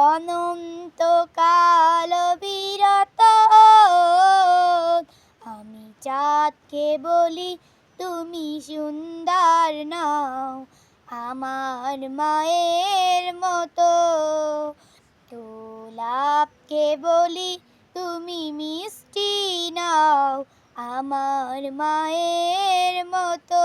অনন্তকাল বিরত। আমি চাঁদকে বলি, তুমি সুন্দর নাও, আমার মায়ের মতো। গোলাপকে বলি, তুমি মিষ্টি নাও, আমার মায়ের মতো।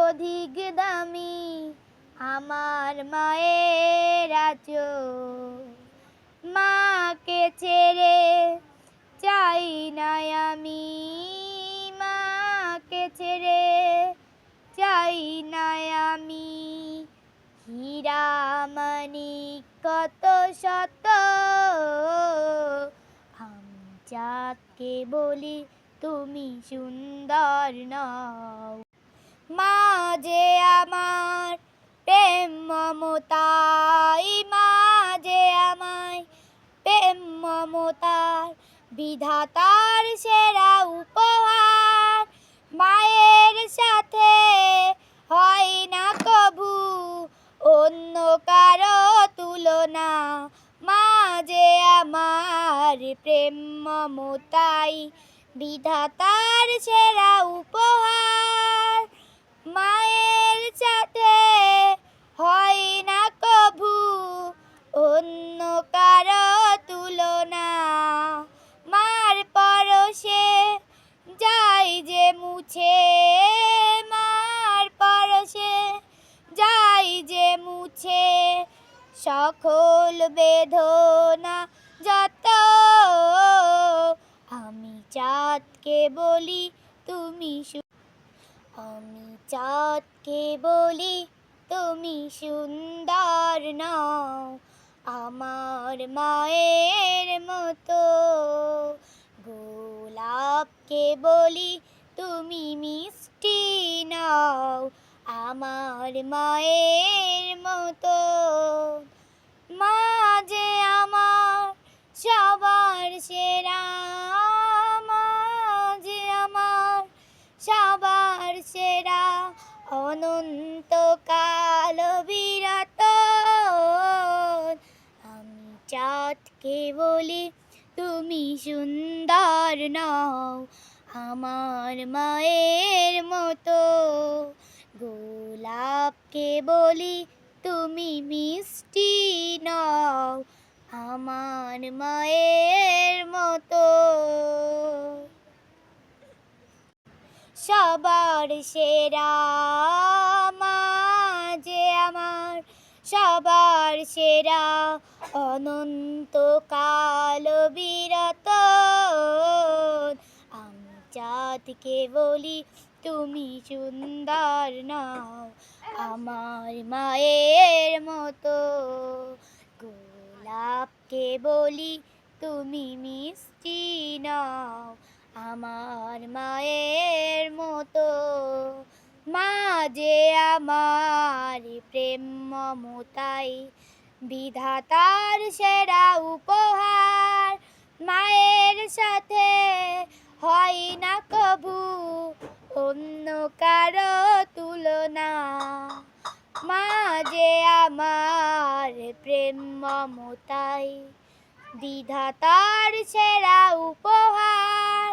অধিক দামি আমার মায়ের আচল মাকে ছেড়ে চাই না আমি। মাকে ছেড়ে চাই না আমি। হীরা মানিক কত শত চাঁদকে বলি তুমি সুন্দর নাও। মা যে আমার প্রেম মমতাই মা যে আমায় প্রেম মমতার বিধাতার সেরা উপহার। মায়ের সাথে হয় না কভু অন্য কারও তুলনা। মা যে আমার প্রেম মমতাই বিধাতার সেরা উপহার। যে মুছে মার পারসে, যাই যে মুছে সকল বেদনা যত। আমি চাঁদকে বলি, তুমি আমি চাঁদকে বলি, তুমি সুন্দর নাও। আমার মায়ের মতো গোলাপকে বলি তুমি মিষ্টি নাও আমার মায়ের মতো। মা যে আমার সবার সেরা মা যে আমার সবার সেরা অনন্তকাল বিরত। আমি চাঁদকে বলি, তুমি সুন্দর নাও। আমার মায়ের মতো। গোলাপকে বলি তুমি মিষ্টি নাও, আমার মায়ের মতো। সবার সেরা মা যে আমার, সবার সেরা অনন্তকাল আমি চাঁদকে বলি, তুমি সুন্দর নাও। আমার মায়ের মতো গোলাপকে বলি, তুমি মিষ্টি নাও। আমার মায়ের মতো মা যে আমার প্রেম মমতাই, বিধাতার সেরা উপহার মায়ের সাথে হয় না কবু অন্য কারও তুলনা। মা যে আমার প্রেম মমতায় বিধাতার সেরা উপহার।